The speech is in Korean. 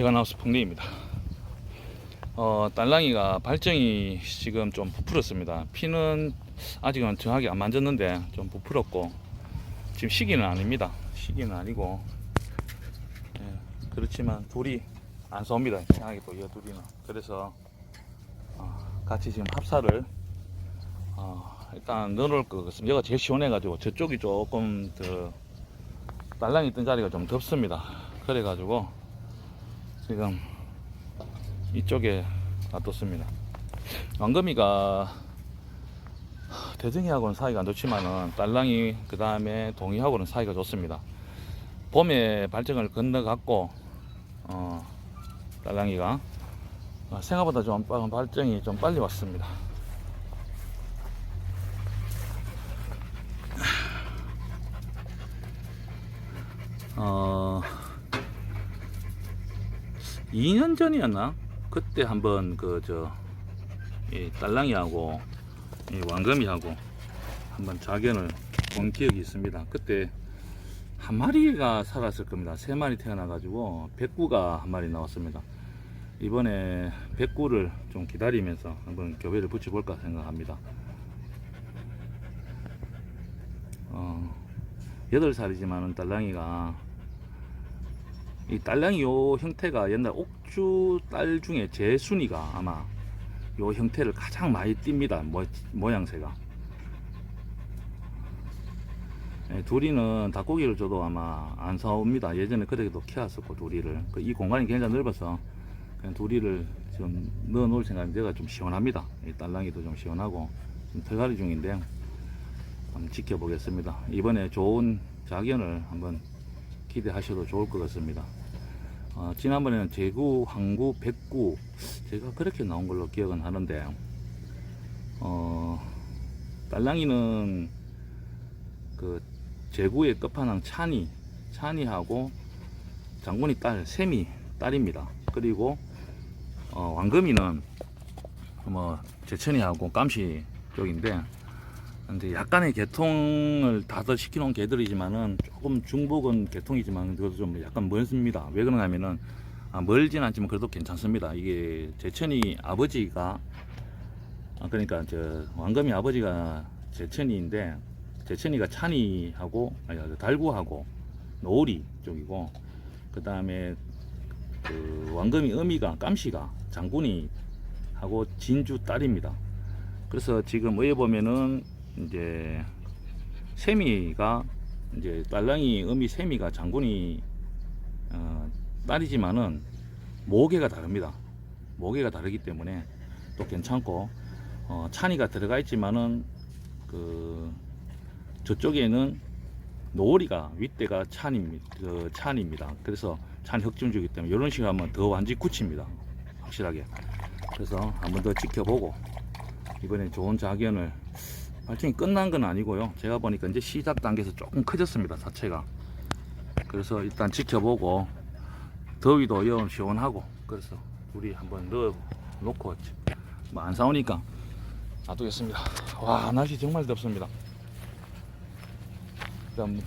베가나우스 풍뎅입니다. 어, 딸랑이가 발정이 지금 좀 부풀었습니다. 피는 아직은 정확히 안 만졌는데 좀 부풀었고 지금 시기는 아닙니다. 시기는 아니고 예, 그렇지만 둘이 안 싸웁니다. 이상하게 또이 둘이는 그래서 어, 같이 지금 합사를 어, 일단 넣어놓을 것 같습니다. 여기가 제일 시원해가지고 저쪽이 조금 더 딸랑이 있던 자리가 좀 덥습니다. 그래가지고 지금 이쪽에 놔뒀습니다. 왕금이가 대정이하고는 사이가 안 좋지만은 딸랑이 그 다음에 동이하고는 사이가 좋습니다. 봄에 발정을 건너갔고 어, 딸랑이가 어, 생각보다 좀 빠- 발정이 좀 빨리 왔습니다. 어, 2년 전이었나? 그때 한번 그 저 딸랑이하고 이 왕금이하고 한번 자견을 본 기억이 있습니다. 그때 한 마리가 살았을 겁니다. 세 마리 태어나가지고 백구가 한 마리 나왔습니다. 이번에 백구를 좀 기다리면서 한번 교배를 붙여볼까 생각합니다. 어, 8살이지만은 딸랑이가 이 딸랑이 요 형태가 옛날 옥주 딸 중에 제순이가 아마 요 형태를 가장 많이 띱니다. 모, 모양새가. 예, 둘이는 닭고기를 줘도 아마 안 사옵니다. 예전에 그렇게도 키웠었고 둘이를 그 이 공간이 굉장히 넓어서 그냥 둘이를 좀 넣어 놓을 생각인데 제가 좀 시원합니다. 이 딸랑이도 좀 시원하고 좀 털갈이 중인데 한번 지켜보겠습니다. 이번에 좋은 자견을 한번 기대하셔도 좋을 것 같습니다. 어, 지난번에는 제구, 항구, 백구 제가 그렇게 나온 걸로 기억은 하는데 어, 딸랑이는 그 제구의 끝판왕 찬이, 찬이하고 장군이 딸, 셈이 딸입니다. 그리고 어, 왕금이는 뭐 제천이하고 깜시 쪽인데 근데 약간의 개통을 다들 시켜놓은 개들이지만은 조금 중복은 개통이지만 그래도 좀 약간 멀습니다. 왜 그러냐면은 아, 멀진 않지만 그래도 괜찮습니다. 이게 제천이 아버지가 아, 그러니까 저 왕금이 아버지가 제천이인데 제천이가 찬이하고 아니 그 달구하고 노을이 쪽이고 그 다음에 그 왕금이 어미가 깜시가 장군이 하고 진주 딸입니다. 그래서 지금 의에 보면은 이제 세미가 이제 딸랑이 어미 세미가 장군이 어, 딸이지만은 모계가 다릅니다. 모계가 다르기 때문에 또 괜찮고 어, 찬이가 들어가 있지만은 그 저쪽에는 노을이가 윗대가 찬입니다. 그 찬입니다. 그래서 찬 혁준주기 때문에 이런 식으로 하면 더 완전히 굳힙니다. 확실하게. 그래서 한번 더 지켜보고 이번에 좋은 자견을 발전이 끝난 건 아니고요. 제가 보니까 이제 시작 단계에서 조금 커졌습니다. 자체가. 그래서 일단 지켜보고 더위도 영 시원하고 그래서 우리 한번 넣어 놓고 뭐안 싸우니까 놔두겠습니다. 와 날씨 정말 덥습니다. 일단